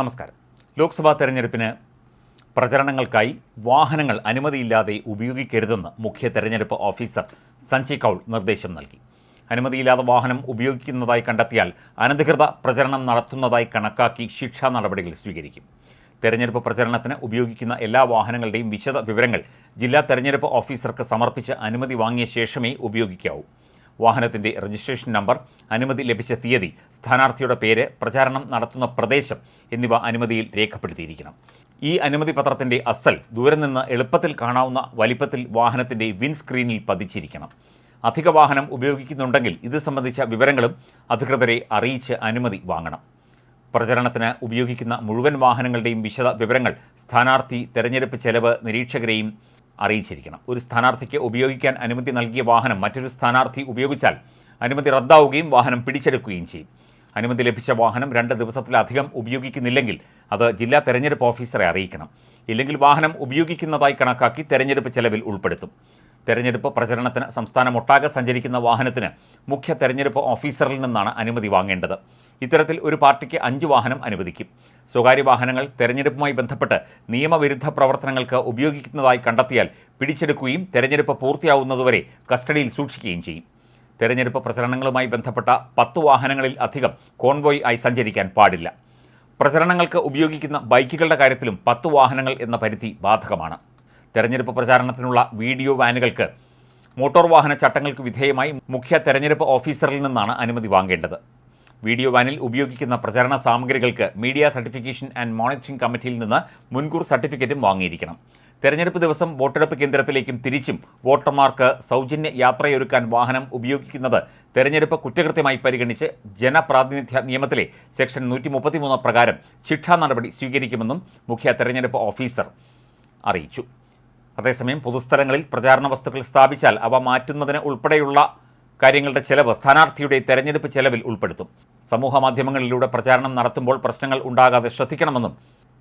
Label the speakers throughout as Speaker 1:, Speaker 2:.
Speaker 1: നമസ്കാരം. ലോക്സഭാ തെരഞ്ഞെടുപ്പിന് പ്രചരണങ്ങൾക്കായി വാഹനങ്ങൾ അനുമതിയില്ലാതെ ഉപയോഗിക്കരുതെന്ന് മുഖ്യ തെരഞ്ഞെടുപ്പ് ഓഫീസർ സഞ്ജയ് കൗൾ നിർദ്ദേശം നൽകി. അനുമതിയില്ലാതെ വാഹനം ഉപയോഗിക്കുന്നതായി കണ്ടെത്തിയാൽ അനധികൃത പ്രചരണം നടത്തുന്നതായി കണക്കാക്കി ശിക്ഷാ നടപടികൾ സ്വീകരിക്കും. തെരഞ്ഞെടുപ്പ് പ്രചരണത്തിന് ഉപയോഗിക്കുന്ന എല്ലാ വാഹനങ്ങളുടെയും വിശദ വിവരങ്ങൾ ജില്ലാ തെരഞ്ഞെടുപ്പ് ഓഫീസർക്ക് സമർപ്പിച്ച് അനുമതി വാങ്ങിയ ശേഷമേ ഉപയോഗിക്കാവൂ. വാഹനത്തിന്റെ രജിസ്ട്രേഷൻ നമ്പർ അനുമതി ലഭിച്ച തീയതി സ്ഥാനാർത്ഥിയുടെ പേര് പ്രചാരണം നടത്തുന്ന പ്രദേശം എന്നിവ അനുമതിയിൽ രേഖപ്പെടുത്തിയിരിക്കണം. ഈ അനുമതി പത്രത്തിന്റെ അസൽ ദൂരെ നിന്ന് എളുപ്പത്തിൽ കാണാവുന്ന വലിപ്പത്തിൽ വാഹനത്തിന്റെ വിൻ സ്ക്രീനിൽ പതിച്ചിരിക്കണം. അധിക വാഹനം ഉപയോഗിക്കുന്നുണ്ടെങ്കിൽ ഇത് സംബന്ധിച്ച വിവരങ്ങളും അധികൃതരെ അറിയിച്ച് അനുമതി വാങ്ങണം. പ്രചരണത്തിന് ഉപയോഗിക്കുന്ന മുഴുവൻ വാഹനങ്ങളുടെയും വിശദ വിവരങ്ങൾ സ്ഥാനാർത്ഥി തെരഞ്ഞെടുപ്പ് ചെലവ് നിരീക്ഷകരെയും അറിയിച്ചിരിക്കണം. ഒരു സ്ഥാനാർത്ഥിക്ക് ഉപയോഗിക്കാൻ അനുമതി നൽകിയ വാഹനം മറ്റൊരു സ്ഥാനാർത്ഥി ഉപയോഗിച്ചാൽ അനുമതി റദ്ദാവുകയും വാഹനം പിടിച്ചെടുക്കുകയും ചെയ്യും. അനുമതി ലഭിച്ച വാഹനം രണ്ട് ദിവസത്തിലധികം ഉപയോഗിക്കുന്നില്ലെങ്കിൽ അത് ജില്ലാ തെരഞ്ഞെടുപ്പ് ഓഫീസറെ അറിയിക്കണം. ഇല്ലെങ്കിൽ വാഹനം ഉപയോഗിക്കുന്നതായി കണക്കാക്കി തെരഞ്ഞെടുപ്പ് ചെലവിൽ ഉൾപ്പെടുത്തും. തെരഞ്ഞെടുപ്പ് പ്രചരണത്തിന് സംസ്ഥാനമൊട്ടാകെ സഞ്ചരിക്കുന്ന വാഹനത്തിന് മുഖ്യ തെരഞ്ഞെടുപ്പ് ഓഫീസറിൽ നിന്നാണ് അനുമതി വാങ്ങേണ്ടത്. ഇത്തരത്തിൽ ഒരു പാർട്ടിക്ക് അഞ്ച് വാഹനം അനുവദിക്കും. സ്വകാര്യ വാഹനങ്ങൾ തെരഞ്ഞെടുപ്പുമായി ബന്ധപ്പെട്ട് നിയമവിരുദ്ധ പ്രവർത്തനങ്ങൾക്ക് ഉപയോഗിക്കുന്നതായി കണ്ടെത്തിയാൽ പിടിച്ചെടുക്കുകയും തെരഞ്ഞെടുപ്പ് പൂർത്തിയാവുന്നതുവരെ കസ്റ്റഡിയിൽ സൂക്ഷിക്കുകയും ചെയ്യും. തെരഞ്ഞെടുപ്പ് പ്രചരണങ്ങളുമായി ബന്ധപ്പെട്ട പത്ത് വാഹനങ്ങളിൽ അധികം കോൺവോയ് ആയി സഞ്ചരിക്കാൻ പാടില്ല. പ്രചരണങ്ങൾക്ക് ഉപയോഗിക്കുന്ന ബൈക്കുകളുടെ കാര്യത്തിലും പത്ത് വാഹനങ്ങൾ എന്ന പരിധി ബാധകമാണ്. തെരഞ്ഞെടുപ്പ് പ്രചാരണത്തിനുള്ള വീഡിയോ വാനുകൾക്ക് മോട്ടോർ വാഹന ചട്ടങ്ങൾക്ക് വിധേയമായി മുഖ്യ തെരഞ്ഞെടുപ്പ് ഓഫീസറിൽ നിന്നാണ് അനുമതി വാങ്ങേണ്ടത്. വീഡിയോ വാനിൽ ഉപയോഗിക്കുന്ന പ്രചരണ സാമഗ്രികൾക്ക് മീഡിയ സർട്ടിഫിക്കേഷൻ ആൻഡ് മോണിറ്ററിംഗ് കമ്മിറ്റിയിൽ നിന്ന് മുൻകൂർ സർട്ടിഫിക്കറ്റും വാങ്ങിയിരിക്കണം. തെരഞ്ഞെടുപ്പ് ദിവസം വോട്ടെടുപ്പ് കേന്ദ്രത്തിലേക്കും തിരിച്ചും വോട്ടർമാർക്ക് സൗജന്യ യാത്രയൊരുക്കാൻ വാഹനം ഉപയോഗിക്കുന്നത് തെരഞ്ഞെടുപ്പ് കുറ്റകൃത്യമായി പരിഗണിച്ച് ജനപ്രാതിനിധ്യ നിയമത്തിലെ സെക്ഷൻ നൂറ്റി മുപ്പത്തിമൂന്ന് പ്രകാരം ശിക്ഷാ നടപടി സ്വീകരിക്കുമെന്നും മുഖ്യ തെരഞ്ഞെടുപ്പ് ഓഫീസർ അറിയിച്ചു. അതേസമയം പൊതുസ്ഥലങ്ങളിൽ പ്രചാരണ വസ്തുക്കൾ സ്ഥാപിച്ചാൽ അവ മാറ്റുന്നതിന് ഉൾപ്പെടെയുള്ള കാര്യങ്ങളുടെ ചെലവ് സ്ഥാനാർത്ഥിയുടെ തെരഞ്ഞെടുപ്പ് ചെലവിൽ ഉൾപ്പെടുത്തും. സമൂഹ മാധ്യമങ്ങളിലൂടെ പ്രചാരണം നടത്തുമ്പോൾ പ്രശ്നങ്ങൾ ഉണ്ടാകാതെ ശ്രദ്ധിക്കണമെന്നും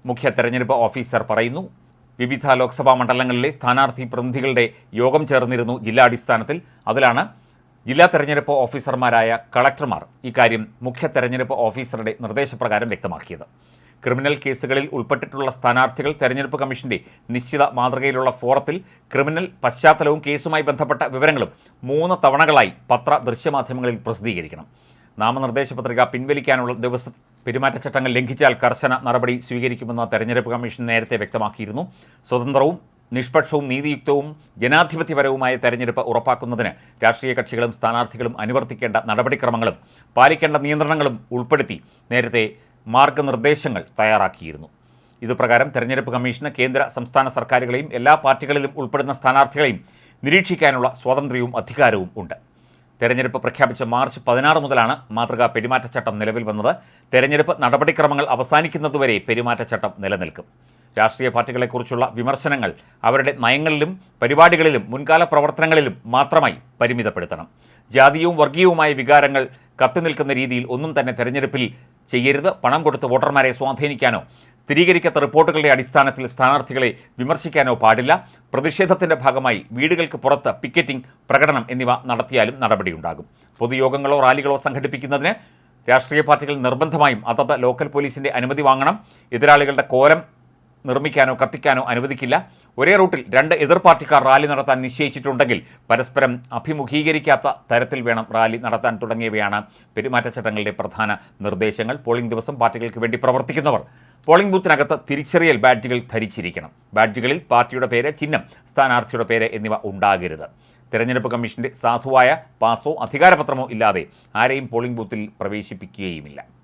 Speaker 1: മുഖ്യ തെരഞ്ഞെടുപ്പ് ഓഫീസർ പറയുന്നു. വിവിധ ലോക്സഭാ മണ്ഡലങ്ങളിലെ സ്ഥാനാർത്ഥി പ്രതിനിധികളുടെ യോഗം ചേർന്നിരുന്നു ജില്ലാടിസ്ഥാനത്തിൽ അതിലാണ് ജില്ലാ തെരഞ്ഞെടുപ്പ് ഓഫീസർമാരായ കളക്ടർമാർ ഇക്കാര്യം മുഖ്യ തെരഞ്ഞെടുപ്പ് ഓഫീസറുടെ നിർദ്ദേശപ്രകാരം വ്യക്തമാക്കിയത്. ക്രിമിനൽ കേസുകളിൽ ഉൾപ്പെട്ടിട്ടുള്ള സ്ഥാനാർത്ഥികൾ തെരഞ്ഞെടുപ്പ് കമ്മീഷന്റെ നിശ്ചിത മാതൃകയിലുള്ള ഫോറത്തിൽ ക്രിമിനൽ പശ്ചാത്തലവും കേസുമായി ബന്ധപ്പെട്ട വിവരങ്ങളും മൂന്ന് തവണകളായി പത്ര ദൃശ്യമാധ്യമങ്ങളിൽ പ്രസിദ്ധീകരിക്കണം. നാമനിർദ്ദേശ പത്രിക പിൻവലിക്കാനുള്ള ദിവസ പെരുമാറ്റച്ചട്ടങ്ങൾ ലംഘിച്ചാൽ കർശന നടപടി സ്വീകരിക്കുമെന്ന് തെരഞ്ഞെടുപ്പ് കമ്മീഷൻ നേരത്തെ വ്യക്തമാക്കിയിരുന്നു. സ്വതന്ത്രവും നിഷ്പക്ഷവും നീതിയുക്തവും ജനാധിപത്യപരവുമായ തെരഞ്ഞെടുപ്പ് ഉറപ്പാക്കുന്നതിന് രാഷ്ട്രീയ കക്ഷികളും സ്ഥാനാർത്ഥികളും അനുവർത്തിക്കേണ്ട നടപടിക്രമങ്ങളും പാലിക്കേണ്ട നിയന്ത്രണങ്ങളും ഉൾപ്പെടുത്തി നേരത്തെ മാർഗനിർദ്ദേശങ്ങൾ തയ്യാറാക്കിയിരുന്നു. ഇതുപ്രകാരം തെരഞ്ഞെടുപ്പ് കമ്മീഷന് കേന്ദ്ര സംസ്ഥാന സർക്കാരുകളെയും എല്ലാ പാർട്ടികളിലും ഉൾപ്പെടുന്ന സ്ഥാനാർത്ഥികളെയും നിരീക്ഷിക്കാനുള്ള സ്വാതന്ത്ര്യവും അധികാരവും ഉണ്ട്. തെരഞ്ഞെടുപ്പ് പ്രഖ്യാപിച്ച മാർച്ച് പതിനാറ് മുതലാണ് മാതൃകാ പെരുമാറ്റച്ചട്ടം നിലവിൽ വന്നത്. തെരഞ്ഞെടുപ്പ് നടപടിക്രമങ്ങൾ അവസാനിക്കുന്നതുവരെ പെരുമാറ്റച്ചട്ടം നിലനിൽക്കും. രാഷ്ട്രീയ പാർട്ടികളെക്കുറിച്ചുള്ള വിമർശനങ്ങൾ അവരുടെ നയങ്ങളിലും പരിപാടികളിലും മുൻകാല പ്രവർത്തനങ്ങളിലും മാത്രമായി പരിമിതപ്പെടുത്തണം. ജാതീയവും വർഗീയവുമായ വികാരങ്ങൾ കത്തിനിൽക്കുന്ന രീതിയിൽ ഒന്നും തന്നെ തെരഞ്ഞെടുപ്പിൽ ചെയ്യരുത്. പണം കൊടുത്ത് വോട്ടർമാരെ സ്വാധീനിക്കാനോ സ്ഥിരീകരിക്കാത്ത റിപ്പോർട്ടുകളുടെ അടിസ്ഥാനത്തിൽ സ്ഥാനാർത്ഥികളെ വിമർശിക്കാനോ പാടില്ല. പ്രതിഷേധത്തിന്റെ ഭാഗമായി വീടുകൾക്ക് പുറത്ത് പിക്കറ്റിംഗ് പ്രകടനം എന്നിവ നടത്തിയാലും നടപടിയുണ്ടാകും. പൊതുയോഗങ്ങളോ റാലികളോ സംഘടിപ്പിക്കുന്നതിന് രാഷ്ട്രീയ പാർട്ടികൾ നിർബന്ധമായും അതത് ലോക്കൽ പോലീസിന്റെ അനുമതി വാങ്ങണം. എതിരാളികളുടെ കോലം നിർമ്മിക്കാനോ കത്തിക്കാനോ അനുവദിക്കില്ല. ഒരേ റൂട്ടിൽ രണ്ട് എതിർ പാർട്ടിക്കാർ റാലി നടത്താൻ നിശ്ചയിച്ചിട്ടുണ്ടെങ്കിൽ പരസ്പരം അഭിമുഖീകരിക്കാത്ത തരത്തിൽ വേണം റാലി നടത്താൻ തുടങ്ങിയവയാണ് പെരുമാറ്റച്ചട്ടങ്ങളുടെ പ്രധാന നിർദ്ദേശങ്ങൾ. പോളിംഗ് ദിവസം പാർട്ടികൾക്ക് വേണ്ടി പ്രവർത്തിക്കുന്നവർ പോളിംഗ് ബൂത്തിനകത്ത് തിരിച്ചറിയൽ ബാഡ്ജുകൾ ധരിച്ചിരിക്കണം. ബാഡ്ജുകളിൽ പാർട്ടിയുടെ പേര് ചിഹ്നം സ്ഥാനാർത്ഥിയുടെ പേര് എന്നിവ ഉണ്ടാകരുത്. തെരഞ്ഞെടുപ്പ് കമ്മീഷന്റെ സാധുവായ പാസോ അധികാരപത്രമോ ഇല്ലാതെ ആരെയും പോളിംഗ് ബൂത്തിൽ പ്രവേശിപ്പിക്കുകയുമില്ല.